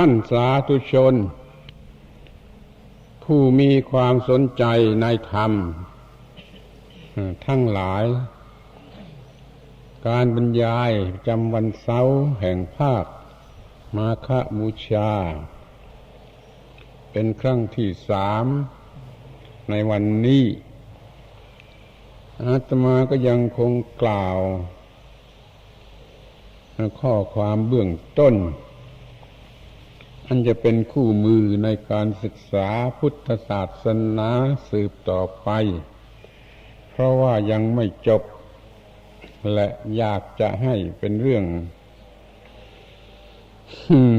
ท่านสาธุชน ผู้มีความสนใจในธรรม ทั้งหลาย การบรรยายจำวันเสาร์แห่งภาค มาฆบูชา เป็นครั้งที่สามในวันนี้อาตมาก็ยังคงกล่าว ข้อความเบื้องต้น อันจะเป็นคู่มือในการศึกษาพุทธศาสนาสืบต่อไป เพราะว่ายังไม่จบ และอยากจะให้เป็นเรื่อง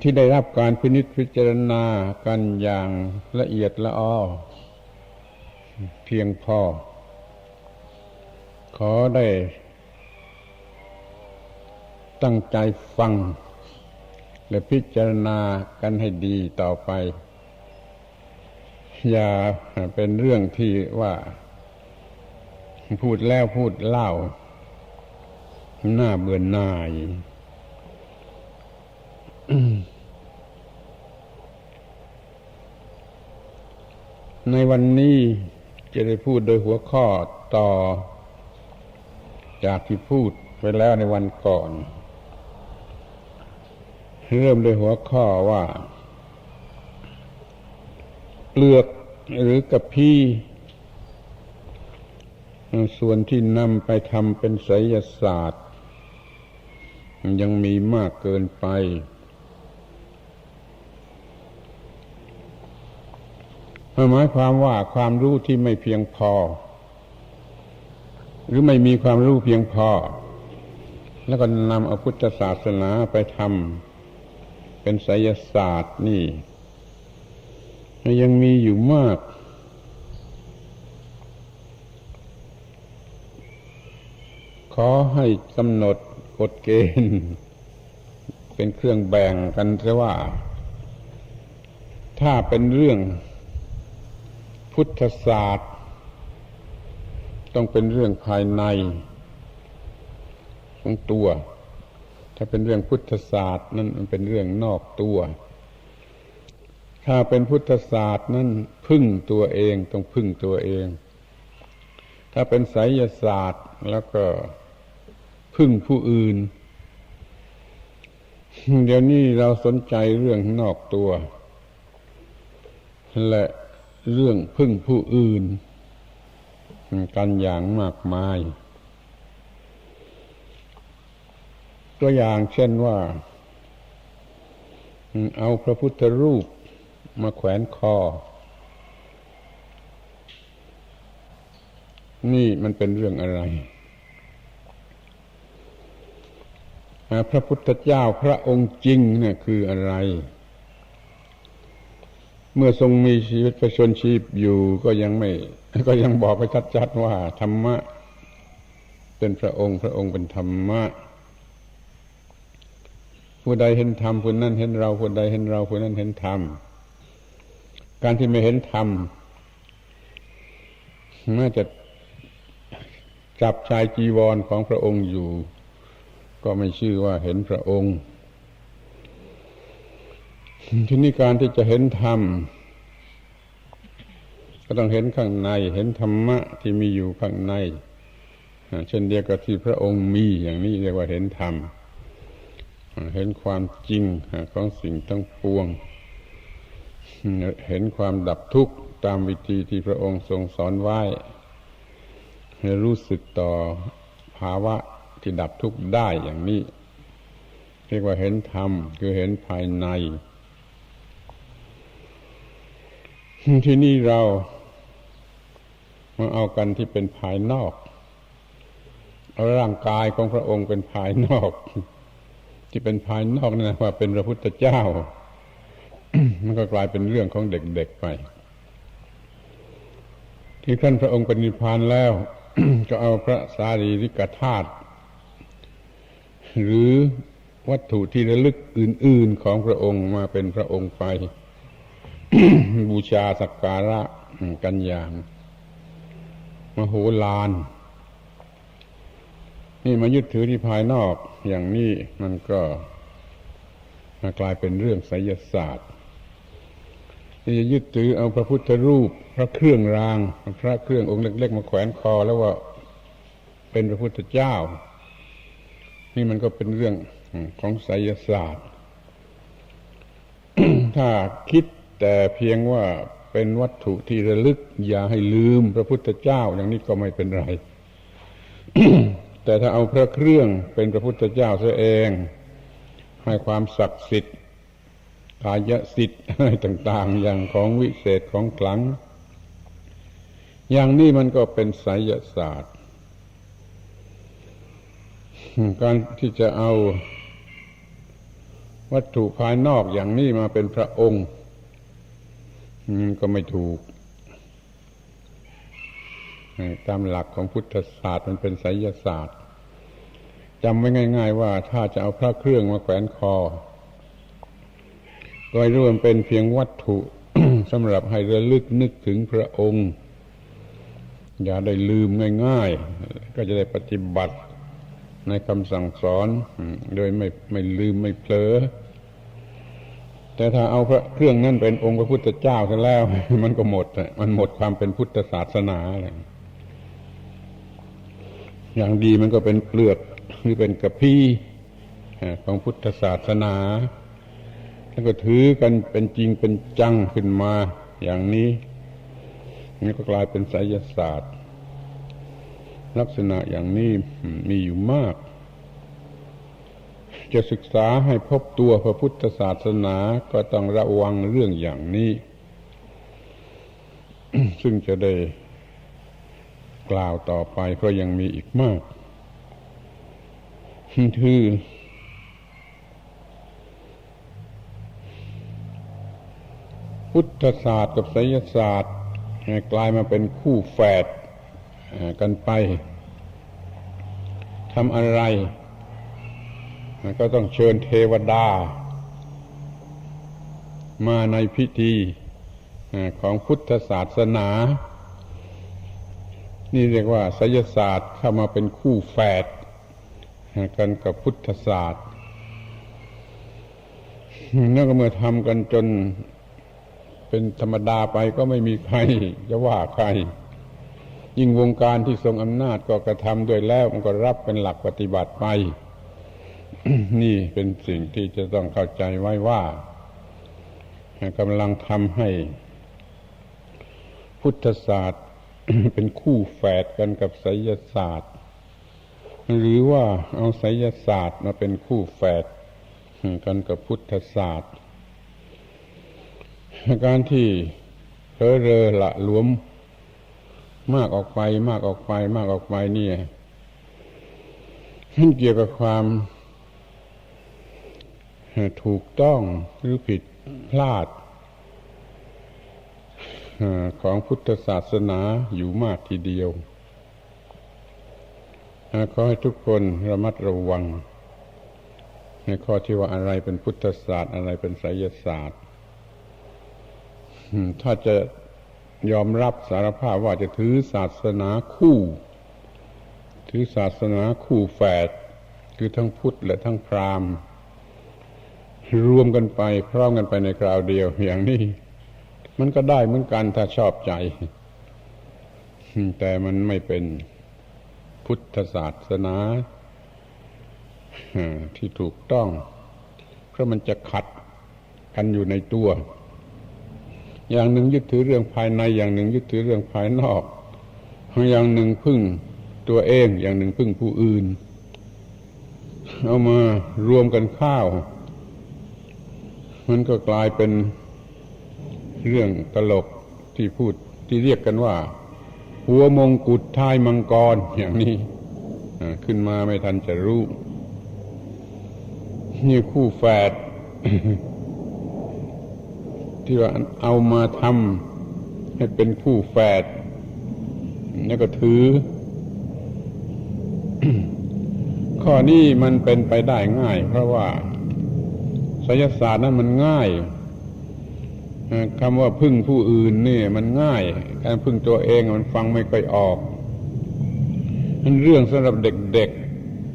ที่ได้รับการพินิจพิจารณากันอย่างละเอียดละออเพียงพอ ขอได้ตั้งใจฟัง และพิจารณากันให้ดีต่อไป อย่าเป็นเรื่องที่ว่าพูดแล้วพูดเล่าหน้าเบื่อหน่ายในวันนี้จะได้พูดโดยหัวข้อต่อ จากที่พูดไปแล้วในวันก่อน เริ่มโดยหัวข้อว่า เปลือกหรือกระพี้ส่วนที่นำไปทำเป็นไสยศาสตร์ ยังมีมากเกินไป หมายความว่าความรู้ที่ไม่เพียงพอ หรือไม่มีความรู้เพียงพอ แล้วก็นำเอาพุทธศาสนาไปทำ เป็นไสยศาสตร์นี่ยังมีอยู่มาก ขอให้กำหนดกฎเกณฑ์ เป็นเครื่องแบ่งกันเะว่า ถ้าเป็นเรื่องพุทธศาสตร์ ต้องเป็นเรื่องภายในของตัว ถ้าเป็นเรื่องพุทธศาสตร์นั่นมันเป็นเรื่องนอกตัว ถ้าเป็นพุทธศาสตร์นั่นพึ่งตัวเองต้องพึ่งตัวเอง ถ้าเป็นไสยศาสตร์แล้วก็พึ่งผู้อื่น เดี๋ยวนี้เราสนใจเรื่องนอกตัว และเรื่องพึ่งผู้อื่น กันอย่างมากมาย ตัวอย่าง เช่นว่า เอาพระพุทธรูปมาแขวนคอ นี่มันเป็นเรื่องอะไร พระพุทธเจ้าพระองค์จริงเนี่ยคืออะไร เมื่อทรงมีชีวิตประชนชีพอยู่ก็ยังไม่ ก็ยังบอกไปชัดๆว่าธรรมะเป็นพระองค์ พระองค์เป็นธรรมะ ผู้ใดเห็นธรรมผู้นั้นเห็นเราผู้ใดเห็นเราผู้นั้นเห็นธรรมการที่ไม่เห็นธรรมน่าจะจับชายจีวรของพระองค์อยู่ ก็ไม่ชื่อว่าเห็นพระองค์ที่นี่การที่จะเห็นธรรมก็ต้องเห็นข้างใน เห็นธรรมะที่มีอยู่ข้างในเช่นเดียวกับที่พระองค์มีอย่างนี้เรียกว่าเห็นธรรม เห็นความจริงของสิ่งทั้งปวง เห็นความดับทุกข์ตามวิธีที่พระองค์ทรงสอนไว้รู้สึกต่อภาวะที่ดับทุกข์ได้อย่างนี้ เรียกว่าเห็นธรรม คือเห็นภายใน ที่นี่เรามาเอากันที่เป็นภายนอกเอาร่างกายของพระองค์เป็นภายนอก ที่เป็นภายนอกนั่นว่าเป็นพระพุทธเจ้า มันก็กลายเป็นเรื่องของเด็กๆไป ที่ท่านพระองค์เป็นนิพพานแล้ว ก็เอาพระสารีริกธาตุหรือวัตถุที่ระลึกอื่น ๆของพระองค์มาเป็นพระองค์ไป บูชาสักการะกันอย่าง มโหฬาร นี่มายึดถือที่ภายนอกอย่างนี้มันก็มากลายเป็นเรื่องไสยศาสตร์ที่จะยึดถือเอาพระพุทธรูป พระเครื่องราง พระเครื่ององค์เล็ก ๆ มาแขวนคอแล้วว่าเป็นพระพุทธเจ้า นี่มันก็เป็นเรื่องของไสยศาสตร์ ถ้าคิดแต่เพียงว่าเป็นวัตถุที่ระลึก อย่าให้ลืมพระพุทธเจ้า อย่างนี้ก็ไม่เป็นไร แต่ถ้าเอาพระเครื่องเป็นพระพุทธเจ้าซะเอง ให้ความศักดิ์สิทธิ์กายสิทธิ์อะไรต่าง ๆ อย่างของวิเศษของขลัง อย่างนี้มันก็เป็นไสยศาสตร์ การที่จะเอาวัตถุภายนอกอย่างนี้มาเป็นพระองค์ก็ไม่ถูก ตามหลักของพุทธศาสตร์มันเป็นไสยศาสตร์จำไว้ง่าย ๆ ว่าถ้าจะเอาพระเครื่องมาแขวนคอโดยรวมเป็นเพียงวัตถุสำหรับให้ระลึกนึกถึงพระองค์ อย่าได้ลืมง่าย ๆ ก็จะได้ปฏิบัติในคำสั่งสอน โดยไม่ไม่ลืมไม่เผลอแต่ถ้าเอาพระเครื่องนั่นเป็นองค์พระพุทธเจ้าซะแล้ว มันก็หมดมันหมดความเป็นพุทธศาสนาเลย อย่างดีมันก็เป็นเปลือกหรือเป็นกระพี้ของพุทธศาสนา แล้วก็ถือกันเป็นจริงเป็นจังขึ้นมาอย่างนี้นี่ก็กลายเป็นไสยศาสตร์ ลักษณะอย่างนี้มีอยู่มาก จะศึกษาให้พบตัวพระพุทธศาสนาก็ต้องระวังเรื่องอย่างนี้ ซึ่งจะได้ กล่าวต่อไป เพราะยังมีอีกมากคือพุทธศาสตร์กับไสยศาสตร์กลายมาเป็นคู่แฝดกันไปทำอะไร ก็ต้องเชิญเทวดา มาในพิธีของพุทธศาสนา นี่เรียกว่าไสยศาสตร์เข้ามาเป็นคู่แฝดกันกับพุทธศาสตร์นั่นก็เมื่อทำกันจนเป็นธรรมดาไปก็ไม่มีใครจะว่าใคร ยิ่งวงการที่ทรงอำนาจก็กระทำด้วยแล้วมันก็รับเป็นหลักปฏิบัติไป นี่เป็นสิ่งที่จะต้องเข้าใจไว้ว่ากำลังทำให้พุทธศาสตร์ เป็นคู่แฝดกันกับไสยศาสตร์ หรือว่าเอาไสยศาสตร์มาเป็นคู่แฝดกันกับพุทธศาสตร์ การที่เพอเรอละหลวม มากออกไป มากออกไป มากออกไปนี่มันเกี่ยวกับความถูกต้องหรือผิดพลาด ของพุทธศาสนาอยู่มากทีเดียวขอให้ทุกคนระมัดระวัง ในข้อที่ว่าอะไรเป็นพุทธศาสตร์ อะไรเป็นไสยศาสตร์ ถ้าจะยอมรับสารภาพว่าจะถือศาสนาคู่ ถือศาสนาคู่แฝดคือทั้งพุทธและทั้งพราหมณ์ รวมกันไปพร้อมกันไปในคราวเดียวอย่างนี้ มันก็ได้เหมือนกันถ้าชอบใจ แต่มันไม่เป็นพุทธศาสนาที่ถูกต้อง เพราะมันจะขัดกันอยู่ในตัว อย่างหนึ่งยึดถือเรื่องภายใน อย่างหนึ่งยึดถือเรื่องภายนอก อย่างหนึ่งพึ่งตัวเอง อย่างหนึ่งพึ่งผู้อื่น เอามารวมกันข้าว มันก็กลายเป็น เรื่องตลกที่พูดที่เรียกกันว่า หัวมงกุฎท้ายมังกรอย่างนี้ขึ้นมาไม่ทันจะรู้นี่คู่แฝดที่ว่าเอามาทำให้เป็นคู่แฝดแล้วก็ถือ ข้อนี้มันเป็นไปได้ง่าย เพราะว่าศยศาสตร์นั้นมันง่าย คำว่าพึ่งผู้อื่นนี่มันง่าย การพึ่งตัวเองมันฟังไม่ค่อยออกมันเรื่องสำหรับเด็ก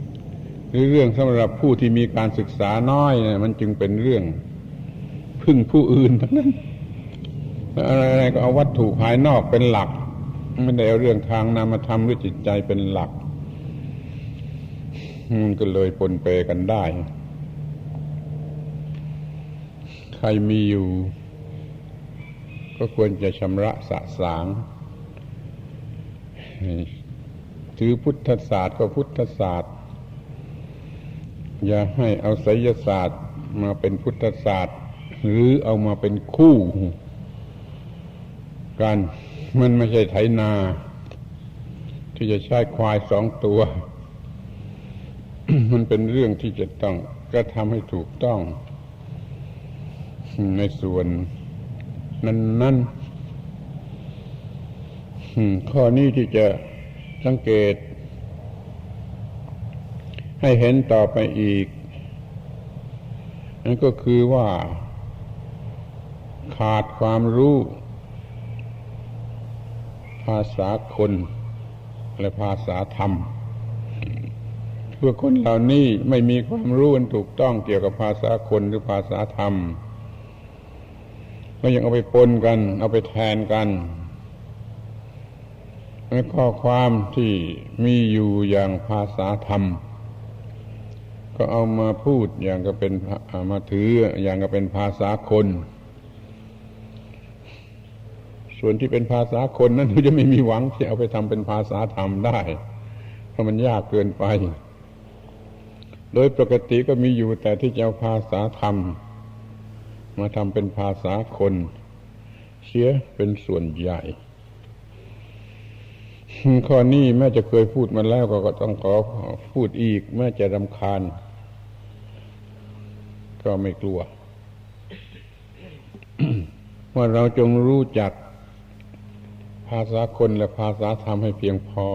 ๆหรือเรื่องสำหรับผู้ที่มีการศึกษาน้อยเนี่ยมันจึงเป็นเรื่องพึ่งผู้อื่นทั้งนั้นอะไรๆก็เอาวัตถุภายนอกเป็นหลักไม่ได้เอาเรื่องทางนามธรรมหรือจิตใจเป็นหลักมันก็เลยปนเปกันได้ ใครมีอยู่ ก็ควรจะชำระสะสางถือพุทธศาสตร์ก็พุทธศาสตร์ อย่าให้เอาไสยศาสตร์มาเป็นพุทธศาสตร์ หรือเอามาเป็นคู่กันมันไม่ใช่ไถนา ที่จะใช้ควายสองตัว มันเป็นเรื่องที่จะต้องกระทำให้ถูกต้อง ในส่วน นั้นๆข้อนี้ที่จะสังเกต ให้เห็นต่อไปอีก นั่นก็คือว่า ขาดความรู้ ภาษาคน และภาษาธรรมเพื่อคนเหล่านี้ไม่มีความรู้อันถูกต้องเกี่ยวกับภาษาคนหรือภาษาธรรม ก็ยังเอาไปปนกัน เอาไปแทนกันข้อความที่มีอยู่อย่างภาษาธรรม ก็เอามาพูดอย่างก็เป็นมาถืออย่างก็เป็นภาษาคน ส่วนที่เป็นภาษาคนนั้นเราจะไม่มีหวังที่เอาไปทำเป็นภาษาธรรมได้ เพราะมันยากเกินไป โดยปกติก็มีอยู่แต่ที่จะเอาภาษาธรรม มาทำเป็นภาษาคน เสียเป็นส่วนใหญ่ ข้อนี้แม่จะเคยพูดมาแล้วก็ต้องขอพูดอีก แม่จะรำคาญ ก็ไม่กลัว ว่าเราจงรู้จักภาษาคนและภาษาธรรมให้เพียงพอ